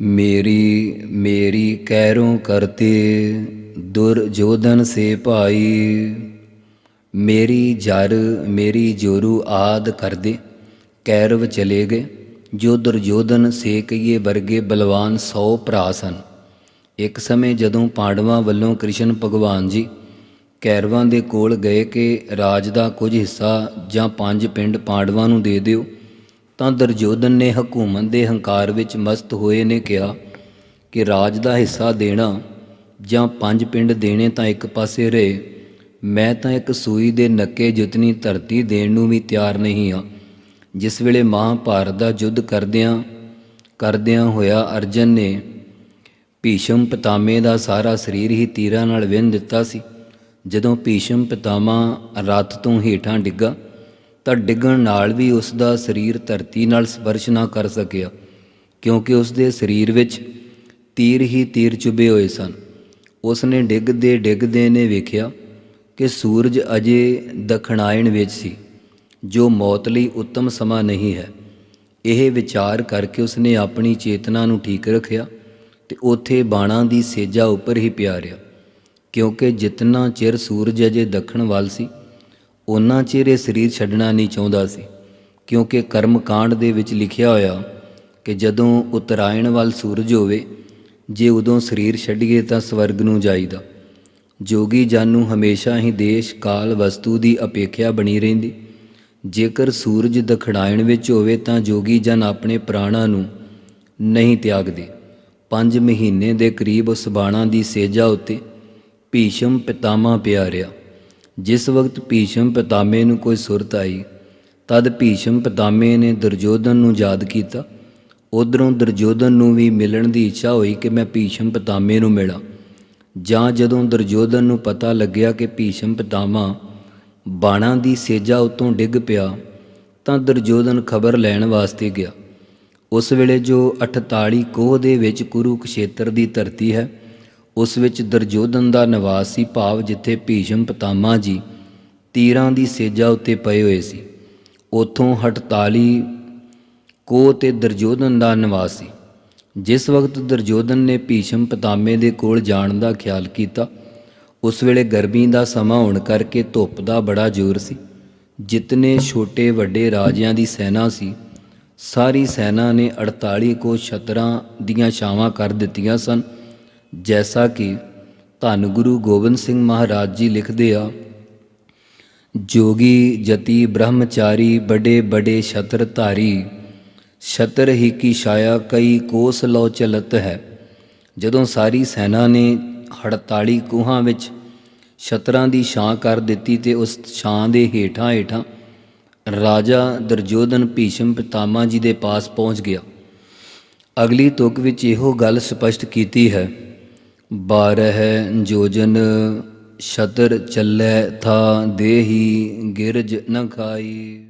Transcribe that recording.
ਮੇਰੀ ਮੇਰੀ ਕੈਰੋਂ ਕਰਤੇ ਦੁਰਜੋਧਨ ਸੇ ਭਾਈ। ਮੇਰੀ ਜਰ, ਮੇਰੀ ਜੋਰੂ ਆਦ ਕਰਦੇ ਕੈਰਵ ਚਲੇ ਗਏ। ਜੋ ਦੁਰਜੋਧਨ ਸੇ ਕਈਏ ਵਰਗੇ ਬਲਵਾਨ 100 ਭਰਾ ਸਨ। ਇੱਕ ਸਮੇਂ ਜਦੋਂ ਪਾਂਡਵਾਂ ਵੱਲੋਂ ਕ੍ਰਿਸ਼ਨ ਭਗਵਾਨ ਜੀ ਕੈਰਵਾਂ ਦੇ ਕੋਲ ਗਏ ਕਿ ਰਾਜ ਦਾ ਕੁਝ ਹਿੱਸਾ ਜਾਂ ਪੰਜ ਪਿੰਡ ਪਾਂਡਵਾਂ ਨੂੰ ਦੇ ਦਿਓ ਤਾਂ ਦੁਰਜੋਧਨ ਨੇ ਹਕੂਮਤ ਦੇ ਹੰਕਾਰ ਵਿੱਚ ਮਸਤ ਹੋਏ ਨੇ ਕਿਹਾ ਕਿ ਰਾਜ ਦਾ ਹਿੱਸਾ ਦੇਣਾ ਜਾਂ ਪੰਜ ਪਿੰਡ ਦੇਣੇ ਤਾਂ ਇੱਕ ਪਾਸੇ ਰਹੇ। ਮੈਂ ਤਾਂ ਇੱਕ ਸੂਈ ਦੇ ਨੱਕੇ ਜਿਤਨੀ ਧਰਤੀ ਦੇਣ ਨੂੰ ਵੀ ਤਿਆਰ ਨਹੀਂ ਹਾਂ। ਜਿਸ ਵੇਲੇ ਮਹਾਭਾਰਤ ਦਾ ਯੁੱਧ ਕਰਦਿਆਂ ਕਰਦਿਆਂ ਹੋਇਆ ਅਰਜਨ ਨੇ ਭੀਸ਼ਮ ਪਿਤਾਮੇ ਦਾ ਸਾਰਾ ਸਰੀਰ ਹੀ ਤੀਰਾਂ ਨਾਲ ਵਿੰਨ ਦਿੱਤਾ ਸੀ। ਜਦੋਂ ਭੀਸ਼ਮ ਪਿਤਾਮਾ ਰੱਥ ਤੋਂ ਹੇਠਾਂ ਡਿੱਗਾ ਤਾਂ ਡਿੱਗਣ ਨਾਲ ਵੀ ਉਸ ਦਾ ਸਰੀਰ ਧਰਤੀ ਨਾਲ ਸਪਰਸ਼ ਨਾ ਕਰ ਸਕਿਆ, ਕਿਉਂਕਿ ਉਸ ਦੇ ਸਰੀਰ ਵਿੱਚ ਤੀਰ ਹੀ ਤੀਰ ਚੁਭੇ ਹੋਏ ਸਨ। ਉਸ ਨੇ ਡਿੱਗਦੇ ਡਿੱਗਦੇ ਨੇ ਵੇਖਿਆ ਕਿ ਸੂਰਜ ਅਜੇ ਦਖਣਾਇਣ ਵਿੱਚ ਸੀ, ਜੋ ਮੌਤ ਲਈ ਉੱਤਮ ਸਮਾਂ ਨਹੀਂ ਹੈ। ਇਹ ਵਿਚਾਰ ਕਰਕੇ ਉਸਨੇ ਆਪਣੀ ਚੇਤਨਾ ਨੂੰ ਠੀਕ ਰੱਖਿਆ ਤੇ ਉਥੇ ਬਾਣਾ ਦੀ ਸੇਜਾ ਉੱਪਰ ਹੀ ਪਿਆ ਰਿਹਾ ਕਿਉਂਕਿ ਜਿਤਨਾ ਚਿਰ ਸੂਰਜ ਅਜੇ ਦੱਖਣ ਵੱਲ ਸੀ ਉਹਨਾਂ ਚਿਰ ਇਹ ਸਰੀਰ ਛੱਡਣਾ ਨਹੀਂ ਚਾਹੁੰਦਾ ਸੀ, ਕਿਉਂਕਿ ਕਰਮ ਕਾਂਡ ਦੇ ਵਿੱਚ ਲਿਖਿਆ ਹੋਇਆ ਕਿ ਜਦੋਂ ਉਤਰਾਇਣ ਵੱਲ ਸੂਰਜ ਹੋਵੇ, ਜੇ ਉਦੋਂ ਸਰੀਰ ਛੱਡੀਏ ਤਾਂ ਸਵਰਗ ਨੂੰ ਜਾਈਦਾ। ਜੋਗੀ ਜਨ ਨੂੰ ਹਮੇਸ਼ਾ ਹੀ ਦੇਸ਼, ਕਾਲ, ਵਸਤੂ ਦੀ ਅਪੇਖਿਆ ਬਣੀ ਰਹਿੰਦੀ। ਜੇਕਰ ਸੂਰਜ ਦਖਣਾਇਣ ਵਿੱਚ ਹੋਵੇ ਤਾਂ ਜੋਗੀ ਜਨ ਆਪਣੇ ਪ੍ਰਾਣਾਂ ਨੂੰ ਨਹੀਂ ਤਿਆਗਦੇ। ਪੰਜ ਮਹੀਨੇ ਦੇ ਕਰੀਬ ਉਸ ਬਾਣਾ ਦੀ ਸੇਜਾ ਉੱਤੇ ਭੀਸ਼ਮ ਪਿਤਾਮਾ ਪਿਆ ਰਿਹਾ। ਜਿਸ ਵਕਤ ਭੀਸ਼ਮ ਪਤਾਮੇ ਨੂੰ ਕੋਈ ਸੁਰਤ ਆਈ, ਤਦ ਭੀਸ਼ਮ ਪਤਾਮੇ ਨੇ ਦੁਰਜੋਧਨ ਨੂੰ ਯਾਦ ਕੀਤਾ। ਉਧਰੋਂ ਦੁਰਜੋਧਨ ਨੂੰ ਵੀ ਮਿਲਣ ਦੀ ਇੱਛਾ ਹੋਈ ਕਿ ਮੈਂ ਭੀਸ਼ਮ ਪਤਾਮੇ ਨੂੰ ਮਿਲਾਂ। ਜਾਂ ਜਦੋਂ ਦੁਰਜੋਧਨ ਨੂੰ ਪਤਾ ਲੱਗਿਆ ਕਿ ਭੀਸ਼ਮ ਪਤਾਮਾ ਬਾਣਾ ਦੀ ਸੇਜਾ ਉਤੋਂ ਡਿੱਗ ਪਿਆ, ਤਾਂ ਦੁਰਜੋਧਨ ਖਬਰ ਲੈਣ ਵਾਸਤੇ ਗਿਆ। ਉਸ ਵੇਲੇ ਜੋ 48 ਕੋਹ ਦੇ ਵਿੱਚ ਕੁਰੂਕਸ਼ੇਤਰ ਦੀ ਧਰਤੀ ਹੈ ਉਸ ਵਿੱਚ ਦਰਜੋਧਨ ਦਾ ਨਿਵਾਸ ਸੀ, ਭਾਵ ਜਿੱਥੇ ਭੀਸ਼ਮ ਪਤਾਮਾ ਜੀ ਤੀਰਾਂ ਦੀ ਸੇਜਾ ਉੱਤੇ ਪਏ ਹੋਏ ਸੀ। ਉਥੋਂ 48 ਕੋ ਤੇ ਦਰਜੋਧਨ ਦਾ ਨਿਵਾਸ ਸੀ। ਜਿਸ ਵਕਤ ਦਰਜੋਧਨ ਨੇ ਭੀਸ਼ਮ ਪਤਾਮੇ ਦੇ ਕੋਲ ਜਾਣ ਦਾ ਖਿਆਲ ਕੀਤਾ, ਉਸ ਵੇਲੇ ਗਰਮੀ ਦਾ ਸਮਾਂ ਹੋਣ ਕਰਕੇ ਧੁੱਪ ਦਾ ਬੜਾ ਜ਼ੋਰ ਸੀ। ਜਿਤਨੇ ਛੋਟੇ ਵੱਡੇ ਰਾਜਿਆਂ ਦੀ ਸੈਨਾ ਸੀ, ਸਾਰੀ ਸੈਨਾ ਨੇ 48 ਕੋ ਛਤਰਾਂ ਦੀਆਂ ਛਾਵਾਂ ਕਰ ਦਿੱਤੀਆਂ ਸਨ। ਜੈਸਾ ਕਿ ਧੰਨ ਗੁਰੂ ਗੋਬਿੰਦ ਸਿੰਘ ਮਹਾਰਾਜ ਜੀ ਲਿਖਦੇ ਆ ਜੋਗੀ ਜਤੀ ਬ੍ਰਹਮਚਾਰੀ ਬੜੇ ਬੜੇ ਛਤਰ ਧਾਰੀ ਛਤਰ ਹੀ ਕੀ ਛਾਇਆ ਕਈ ਕੋਸ ਲੋ ਚਲਤ ਹੈ ਜਦੋਂ ਸਾਰੀ ਸੈਨਾ ਨੇ 48 ਕੋਹਾਂ ਵਿੱਚ ਛਤਰਾਂ ਦੀ ਛਾਂ ਕਰ ਦਿੱਤੀ ਤੇ ਉਸ ਛਾਂ ਦੇ ਹੇਠਾਂ ਹੇਠਾਂ ਰਾਜਾ ਦਰਜੋਧਨ ਭੀਸ਼ਮ ਪਿਤਾਮਾ ਜੀ ਦੇ ਪਾਸ ਪਹੁੰਚ ਗਿਆ ਅਗਲੀ ਤੁਕ ਵਿੱਚ ਇਹੋ ਗੱਲ ਸਪਸ਼ਟ ਕੀਤੀ ਹੈ ਬਾਰਹ ਜੋਜਨ ਛਤਰ ਚੱਲੈ ਥਾ ਦੇਹੀ ਗਿਰਜ ਨ ਖਾਈ।